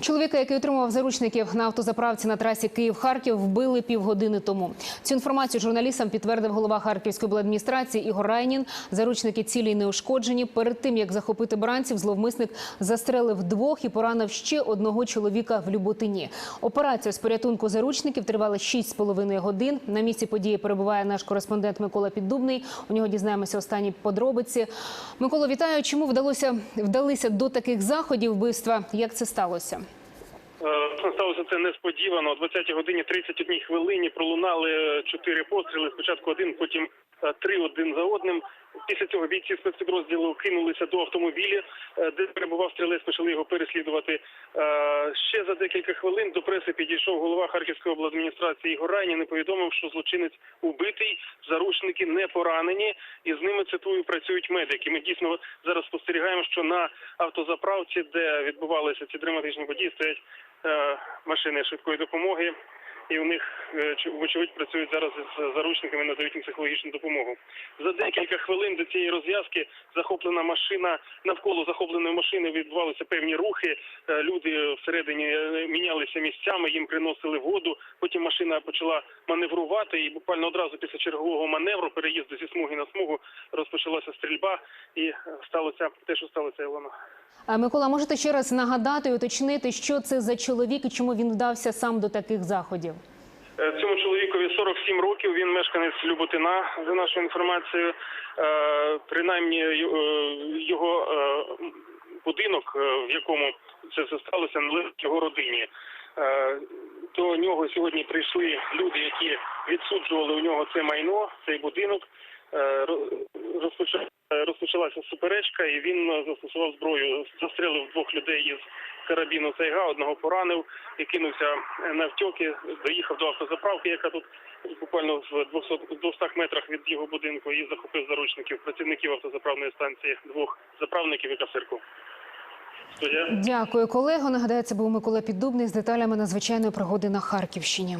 Чоловіка, який отримував заручників на автозаправці на трасі Київ-Харків, вбили півгодини тому. Цю інформацію журналістам підтвердив голова Харківської обладміністрації Ігор Райнін. Заручники цілі й неушкоджені. Перед тим як захопити бранців, зловмисник застрелив двох і поранив ще одного чоловіка в Люботині. Операція з порятунку заручників тривала 6,5 годин. На місці події перебуває наш кореспондент Микола Піддубний. У нього дізнаємося останні подробиці. Микола, вітаю. Чому вдалося вдалися до таких заходів вбивства? Як це сталося? Е, Сталося це несподівано. О 20 годині 31 хвилині пролунали чотири постріли. Спочатку один, потім е, три один за одним. Після цього бійці спецпідрозділу кинулися до автомобіля, е, де перебував стрілець, почали його переслідувати. Е, Ще за декілька хвилин до преси підійшов голова Харківської обладміністрації Ігор Райнін і повідомив, що злочинець убитий, заручники не поранені, і з ними цитую працюють медики. Ми дійсно зараз спостерігаємо, що на автозаправці, де відбувалися ці драматичні події, стоять е, машини швидкої допомоги, і у них е, вочевидь працюють зараз із заручниками, надають їм психологічну допомогу. За декілька хвилин до цієї розв'язки захоплена машина навколо захопленої машини відбувалися певні рухи. Е, Люди всередині е, мінялися місцями, їм приносили воду. Потім машина почала маневрувати, і буквально одразу після чергового маневру, переїзду зі смуги на смугу, розпочалася стрільба, і сталося те, що сталося Ілона. Микола, можете ще раз нагадати і уточнити, що це за чоловік і чому він вдався сам до таких заходів? Е, Цьому чоловікові 47 років. Він мешканець Люботина, за нашою інформацією. Е, Принаймні е, його будинок, в якому це все сталося, належить його родині. До нього сьогодні прийшли люди, які відсуджували у нього це майно, цей будинок. Ро- розпоча- е, Розпочалася суперечка, і він е, застосував зброю, застрелив двох людей із карабіну Сайга, одного поранив і кинувся е, навтьоки, доїхав до автозаправки, яка тут буквально в 200, 200 метрах від його будинку, і захопив заручників працівників автозаправної станції, двох заправників і касирку. Студія. Дякую, колего. Нагадаю, це був Микола Піддубний з деталями надзвичайної пригоди на Харківщині.